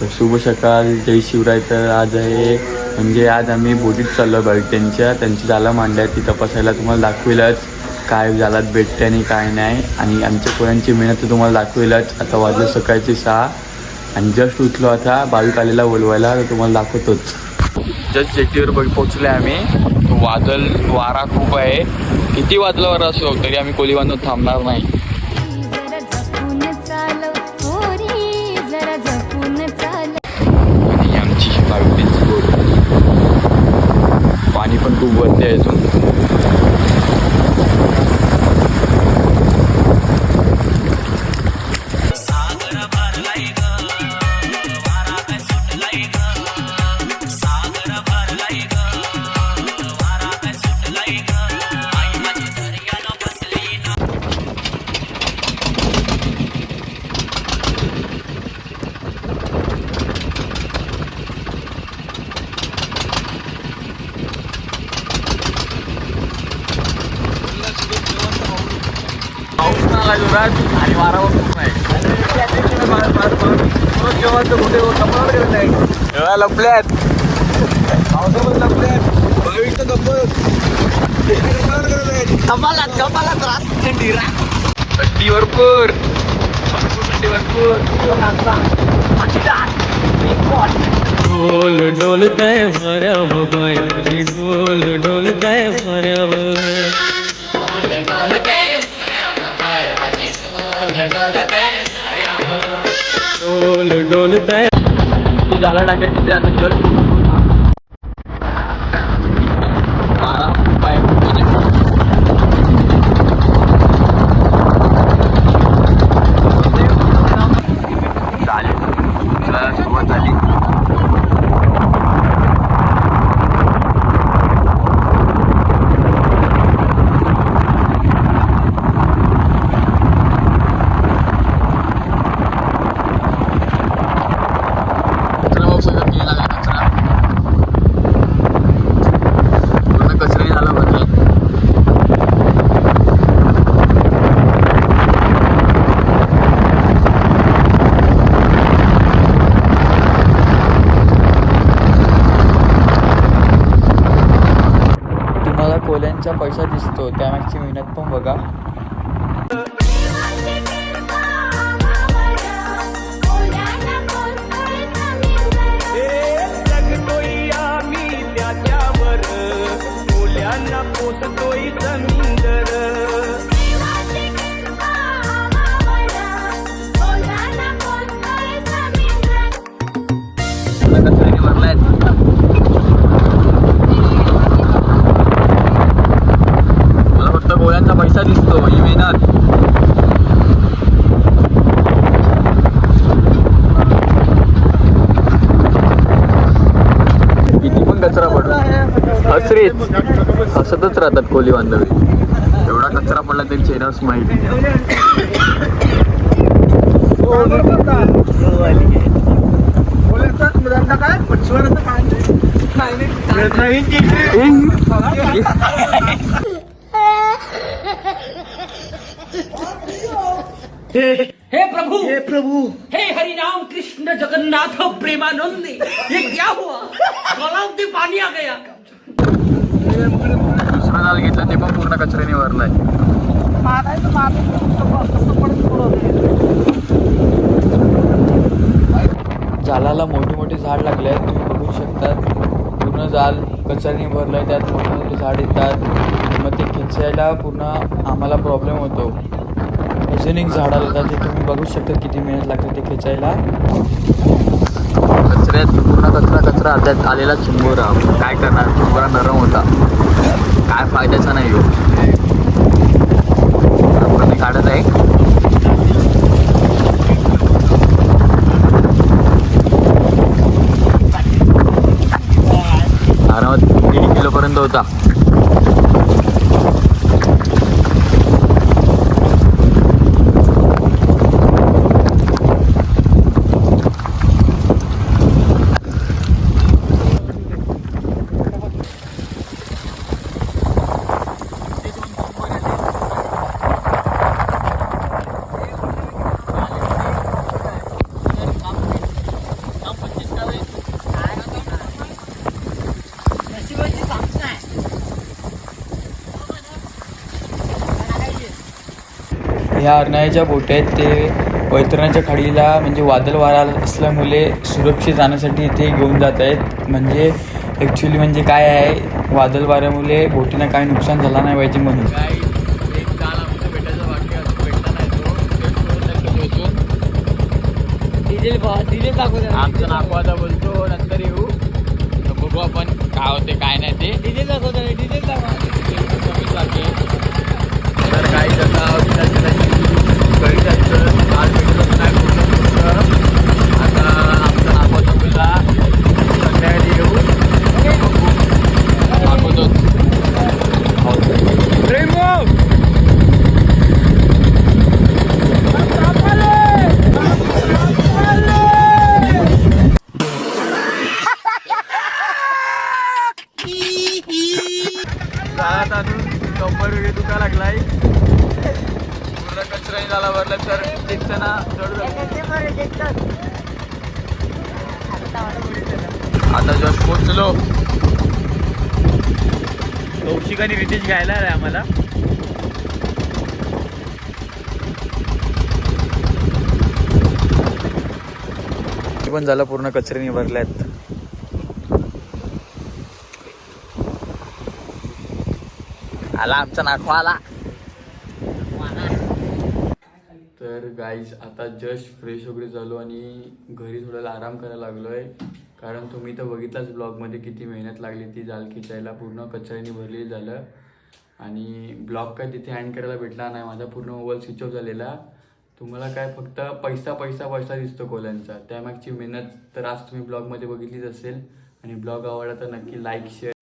तर शुभ सकाळ जय शिवराय तर आज आहे म्हणजे आज आम्ही बोटीत चाललो त्यांच्या त्यांची जाला मांडल्या ती तपासायला तुम्हाला दाखवेलच. काय झालात भेटते आणि काय नाही. आणि आमच्या पोरांची मेहनत तर तुम्हाला दाखवेलच. आता वाजलं सकाळची सहा आणि जस्ट उठलो आता बावीक आलेला बोलवायला तर तुम्हाला दाखवतोच. जस्ट जेटीवर बघ पोचले आम्ही. वादल वादळ वारा खूप आहे. किती वाजला वारा असो तरी आम्ही कोली बांधून थांबणार नाही. पाऊस जोरात आणि वारा पण खूप लपल्यात पावसामध्ये लपल्यात थंडी भरपूर. भरपूर थंडी भरपूर. ढोल काय माऱ्या बाबा ढोल ढोल काय ती बाबा टाकायची ते आता जल वारा खूप आहे चालेल चला सुरुवात झाली कचरा बघू शकत गेला आहे कचरा पूर्ण कचऱ्याने झाला भरला तुम्हाला कोल्यांचा पैसा दिसतो त्यामागची मेहनत पण बघा. जगतोय आम्ही त्याच्यावर मुल्यांना पोसतोय जमीनदर पूर्ण कचऱ्याने भरलाय मला फक्त गोळ्यांचा पैसा दिसतो ही मेहनत किती पण कचरा तेच हसतच राहतात कोली बांधवी. एवढा कचरा पडला तरी चेहरा स्माईल हे प्रभु हे प्रभु हे हरिराम कृष्ण जगन्नाथ प्रेमानंद ये क्या हुआ? गलाव में पानी आ गया। दुसरं नाल घेतलं ते पण पूर्ण कचऱ्याने भरलाय. जालाला मोठी मोठी झाड लागले आहेत तुम्ही बघू शकतात. पूर्ण जाल कचऱ्याने भरलंय त्यात मोठे मोठे झाड येतात. मग ते खिचायला पूर्ण आम्हाला प्रॉब्लेम होतो. अजून एक झाड आलं होतं ते तुम्ही बघू शकता किती मेहनत लागते ते खेचायला. कचऱ्यात पूर्ण कचरा कचरा त्यात आलेला चिंबोरा काय करणार? चिंबोरा नरम होता. काय फायद्याचा नाही हो. आपण मी काढत आहे. आरामात दीड किलोपर्यंत होता. ह्या अर्नाळ्याच्या बोट आहेत ते वैतरणाच्या खाडीला म्हणजे वादळ वारा असल्यामुळे सुरक्षित जाण्यासाठी इथे घेऊन जात आहेत. म्हणजे ॲक्च्युली म्हणजे काय आहे? वादळ वाऱ्यामुळे बोटीनं काही नुकसान झालं नाही पाहिजे म्हणून. काय एक काल आमचं भेटायचं बाकी अजून भेटला नाही तो डिझेल डिझेल दाखवतो आमचं नागवादा बोलतो नंतर येऊ. बघू आपण काय होते काय नाही ते. डिझेल दाखवतो डिझेल दाखवा. कमीच बाकी तर काही जसा घरी जायचं आज भेटलं नाही पूर्ण पूर्ण आता आमचा नागवादा बोलला संध्याकाळी येऊ बघू दाखवतोच जाळ्यात आणून कंबर वगैरे दुखा लागलाय पूर्ण तर आता जस्ट पोचलो कौशिक आणि रितेश घ्यायला आलाय आम्हाला. हे पण झालं पूर्ण कचऱ्याने भरल्यात आला आमचा नाखवा आला. तर गाईज आता जस्ट फ्रेश वगैरे झालो आणि घरी थोडा आराम करायला लागलो आहे कारण तुम्ही तर बघितलाच ब्लॉगमध्ये किती मेहनत लागली ती जाल खिचायला. पूर्ण कचऱ्याने भरलेली झालं. आणि ब्लॉग काय तिथे हँड करायला भेटला नाही. माझा पूर्ण मोबाईल स्विच ऑफ झालेला. तुम्हाला काय फक्त पैसा पैसा पैसा दिसतो कोल्यांचा. त्यामागची मेहनत तर आज तुम्ही ब्लॉगमध्ये बघितलीच असेल. आणि ब्लॉग आवडला तर नक्की लाईक शेअर